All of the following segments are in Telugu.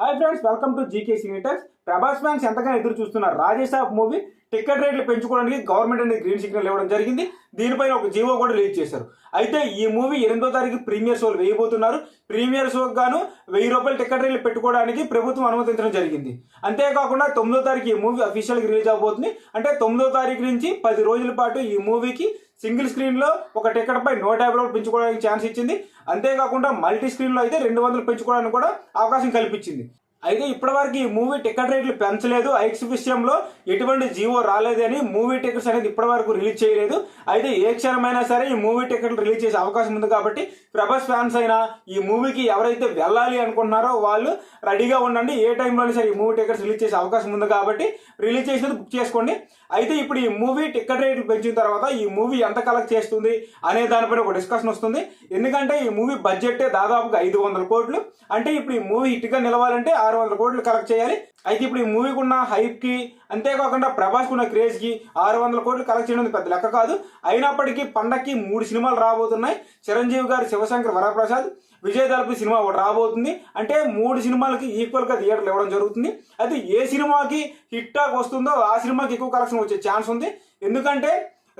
Hi friends welcome to GK సినిటర్స్ Prabhas fans ఎంతగానో ఎదురు చూస్తున్నారు రాజేష్ ఆఫ్ మూవీ టికెట్ రేట్లు పెంచుకోవడానికి గవర్నమెంట్ అనేది గ్రీన్ సిగ్నల్ ఇవ్వడం జరిగింది. దీనిపైన ఒక జీవో కూడా రిలీజ్ చేశారు. అయితే ఈ మూవీ ఎనిమిదో తారీఖు ప్రీమియర్ షోలు వేయబోతున్నారు. ప్రీమియర్ షోకి గాను వెయ్యి రూపాయలు టికెట్ రేట్లు పెట్టుకోవడానికి ప్రభుత్వం అనుమతించడం జరిగింది. అంతేకాకుండా తొమ్మిదో తారీఖు ఈ మూవీ అఫీషియల్గా రిలీజ్ అవబోతుంది అంటే తొమ్మిదో తారీఖు నుంచి పది రోజుల పాటు ఈ మూవీకి సింగిల్ స్క్రీన్లో ఒక టికెట్ పై నూట యాభై రూపాయలు పెంచుకోవడానికి ఛాన్స్ ఇచ్చింది. అంతేకాకుండా మల్టీ స్క్రీన్లో అయితే రెండు వందలు పెంచుకోవడానికి కూడా అవకాశం కల్పించింది. అయితే ఇప్పటివరకు ఈ మూవీ టికెట్ రేట్లు పెంచలేదు. ఐక్స్ విషయంలో ఎటువంటి జీవో రాలేదు అని మూవీ టికెట్స్ అనేది ఇప్పటివరకు రిలీజ్ చేయలేదు. అయితే ఏ క్షణమైనా సరే ఈ మూవీ టికెట్లు రిలీజ్ చేసే అవకాశం ఉంది కాబట్టి ప్రభాస్ ఫ్యాన్స్ అయినా ఈ మూవీకి ఎవరైతే వెళ్ళాలి అనుకుంటున్నారో వాళ్ళు రెడీగా ఉండండి. ఏ టైంలోనే సరే ఈ మూవీ టికెట్స్ రిలీజ్ చేసే అవకాశం ఉంది కాబట్టి రిలీజ్ చేసేది బుక్ చేసుకోండి. అయితే ఇప్పుడు ఈ మూవీ టికెట్ రేట్లు పెంచిన తర్వాత ఈ మూవీ ఎంత కలెక్ట్ చేస్తుంది అనే దానిపైన ఒక డిస్కషన్ వస్తుంది. ఎందుకంటే ఈ మూవీ బడ్జెట్ దాదాపుగా ఐదు వందల కోట్లు. అంటే ఇప్పుడు ఈ మూవీ హిట్గా నిలవాలంటే ఆరు వందల కోట్లు కలెక్ట్ చేయాలి. అయితే ఇప్పుడు ఈ మూవీకి ఉన్న హైప్కి అంతేకాకుండా ప్రభాస్కి ఉన్న క్రేజ్కి ఆరు వందల కోట్లు కలెక్ట్ చేయడం పెద్ద లెక్క కాదు. అయినప్పటికీ పండక్కి మూడు సినిమాలు రాబోతున్నాయి. చిరంజీవి గారు శివశంకర్ వరప్రసాద్ విజయ్ దళపతి సినిమా ఒకటి రాబోతుంది. అంటే మూడు సినిమాలకి ఈక్వల్గా థియేటర్లు ఇవ్వడం జరుగుతుంది. అయితే ఏ సినిమాకి హిట్ టాక్ వస్తుందో ఆ సినిమాకి ఎక్కువ కలెక్షన్ వచ్చే ఛాన్స్ ఉంది. ఎందుకంటే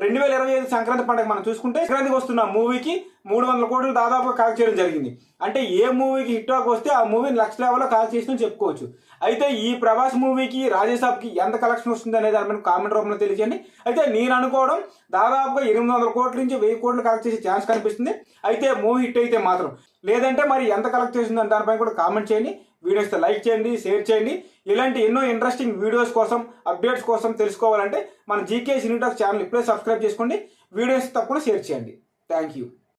రెండు వేల ఇరవై ఐదు సంక్రాంతి పండుగ మనం చూసుకుంటే సంక్రాంతికి వస్తున్న మూవీకి మూడు వందల కోట్లు దాదాపు కాల్ చేయడం జరిగింది. అంటే ఏ మూవీకి హిట్ టాక్ వస్తే ఆ మూవీని లక్ష లెవెల్లో కాల్ చేసిందని చెప్పుకోవచ్చు. అయితే ఈ ప్రభాస్ మూవీకి రాజేసాబ్కి ఎంత కలెక్షన్ వస్తుంది అనేది దాని మీద కామెంట్ రూపంలో తెలియజేయండి. అయితే నేను అనుకోవడం దాదాపుగా ఎనిమిది వందల కోట్ల నుంచి వెయ్యి కోట్లు కలెక్ట్ చేసే ఛాన్స్ కనిపిస్తుంది. అయితే మూవీ హిట్ అయితే మాత్రం. లేదంటే మరి ఎంత కలెక్ట్ చేసిందని దానిపై కూడా కామెంట్ చేయండి. వీడియోస్ లైక్ చేయండి షేర్ చేయండి. ఇలాంటి ఎన్నో ఇంట్రెస్టింగ్ వీడియోస్ కోసం అప్డేట్స్ కోసం తెలుసుకోవాలంటే మన జీకే సినిటాక్స్ ఛానల్ ఇప్పుడే సబ్స్క్రైబ్ చేసుకోండి. వీడియోస్ తప్పకుండా షేర్ చేయండి. Thank you